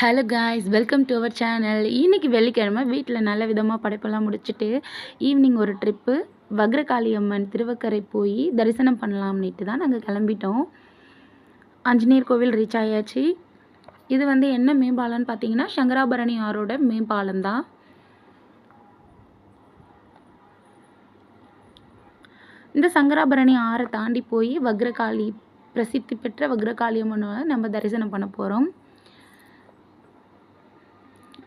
Hello guys welcome to our channel இன்றைக்கி வெள்ளிக்கிழமை. வீட்டில் நல்ல விதமாக படைப்பெல்லாம் முடிச்சுட்டு ஈவினிங் ஒரு ட்ரிப்பு வக்ரகாளி அம்மன் திருவக்கரை போய் தரிசனம் பண்ணலாம்னுட்டு தான் நாங்கள் கிளம்பிட்டோம். ஆஞ்சநேயர் கோவில் ரீச் ஆயாச்சு. இது வந்து என்ன மேம்பாலம்னு பார்த்தீங்கன்னா சங்கராபரணி ஆரோட மேம்பாலம் தான். இந்த சங்கராபரணி ஆறை தாண்டி போய் வக்ரகாளி பிரசித்தி பெற்ற வக்ரகாளியம்மனை நம்ம தரிசனம் பண்ண போகிறோம்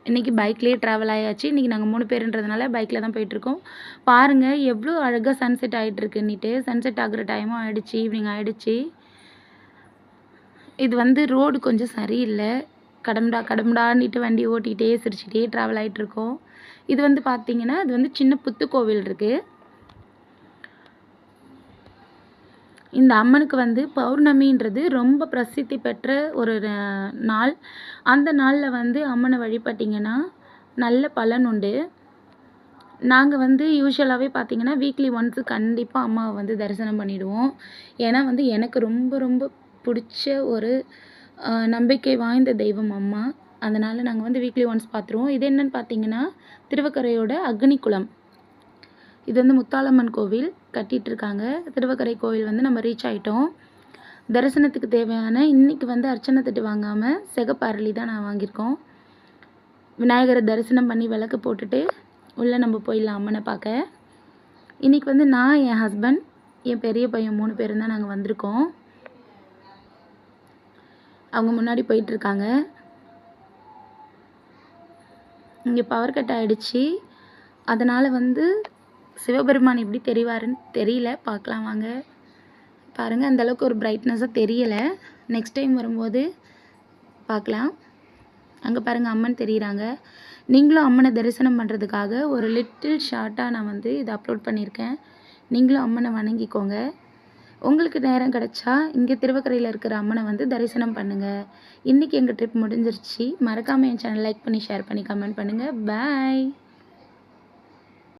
இன்றைக்கி பைக்லேயே ட்ராவல் ஆயாச்சு. இன்றைக்கி நாங்கள் மூணு பேருன்றதுனால பைக்கில் தான் போயிட்டுருக்கோம். பாருங்கள் எவ்வளோ அழகாக சன்செட் ஆகிட்டுருக்குன்னிட்டு சன்செட் ஆகிற டைமும் ஆகிடுச்சி ஈவினிங் ஆகிடுச்சி இது வந்து ரோடு கொஞ்சம் சரியில்லை. கடம்டா கடம்டான்னுட்டு வண்டி ஓட்டிகிட்டே சிரிச்சிட்டே ட்ராவல் ஆகிட்டுருக்கோம் இது வந்து பார்த்திங்கன்னா இது வந்து சின்ன புத்துக்கோவில் இருக்குது இந்த அம்மனுக்கு வந்து பௌர்ணமின்றது ரொம்ப பிரசித்தி பெற்ற ஒரு நாள். அந்த நாளில் வந்து அம்மனை வழிபட்டிங்கன்னா நல்ல பலன் உண்டு. நாங்கள் வந்து யூஸ்வலாகவே பார்த்திங்கன்னா வீக்லி ஒன்ஸு கண்டிப்பாக அம்மாவை வந்து தரிசனம் பண்ணிவிடுவோம் ஏன்னா வந்து எனக்கு ரொம்ப ரொம்ப பிடிச்ச ஒரு நம்பிக்கை வாய்ந்த தெய்வம் அம்மா. அதனால் நாங்கள் வந்து வீக்லி ஒன்ஸ் பார்த்துருவோம் இது என்னென்னு பார்த்தீங்கன்னா திருவக்கரையோட அக்னிக்குளம் இது வந்து முத்தாலம்மன் கோவில் கட்டிகிட்ருக்காங்க திருவக்கரை கோவில் வந்து நம்ம ரீச் ஆகிட்டோம் தரிசனத்துக்கு தேவையான இன்றைக்கி வந்து அர்ச்சனை தட்டு வாங்காமல் சிகப்பு அரளி தான் நான் வாங்கியிருக்கோம். விநாயகரை தரிசனம் பண்ணி விளக்கு போட்டுட்டு உள்ளே நம்ம போயிடலாம் அம்மனை பார்க்க. இன்றைக்கி வந்து நான் என் ஹஸ்பண்ட் என் பெரிய பையன் மூணு பேரும் தான் நாங்கள் வந்திருக்கோம். அவங்க முன்னாடி போயிட்டுருக்காங்க. இங்கே பவர் கட் ஆகிடுச்சி அதனால் வந்து சிவபெருமான் எப்படி தெரிவாருன்னு தெரியல. பார்க்கலாம் வாங்க. பாருங்கள் அந்தளவுக்கு ஒரு பிரைட்னஸாக தெரியலை. நெக்ஸ்ட் டைம் வரும்போது பார்க்கலாம். அங்கே பாருங்கள் அம்மன் தெரிகிறாங்க நீங்களும் அம்மனை தரிசனம் பண்ணுறதுக்காக ஒரு லிட்டில் ஷார்ட்டாக நான் வந்து இதை அப்லோட் பண்ணியிருக்கேன். நீங்களும் அம்மனை வணங்கிக்கோங்க. உங்களுக்கு நேரம் கிடச்சா இங்கே திருவக்கரையில் இருக்கிற அம்மனை வந்து தரிசனம் பண்ணுங்கள் இன்றைக்கி எங்கள் ட்ரிப் முடிஞ்சிருச்சு. மறக்காமல் என் சேனல் லைக் பண்ணி ஷேர் பண்ணி கமெண்ட் பண்ணுங்கள் பாய்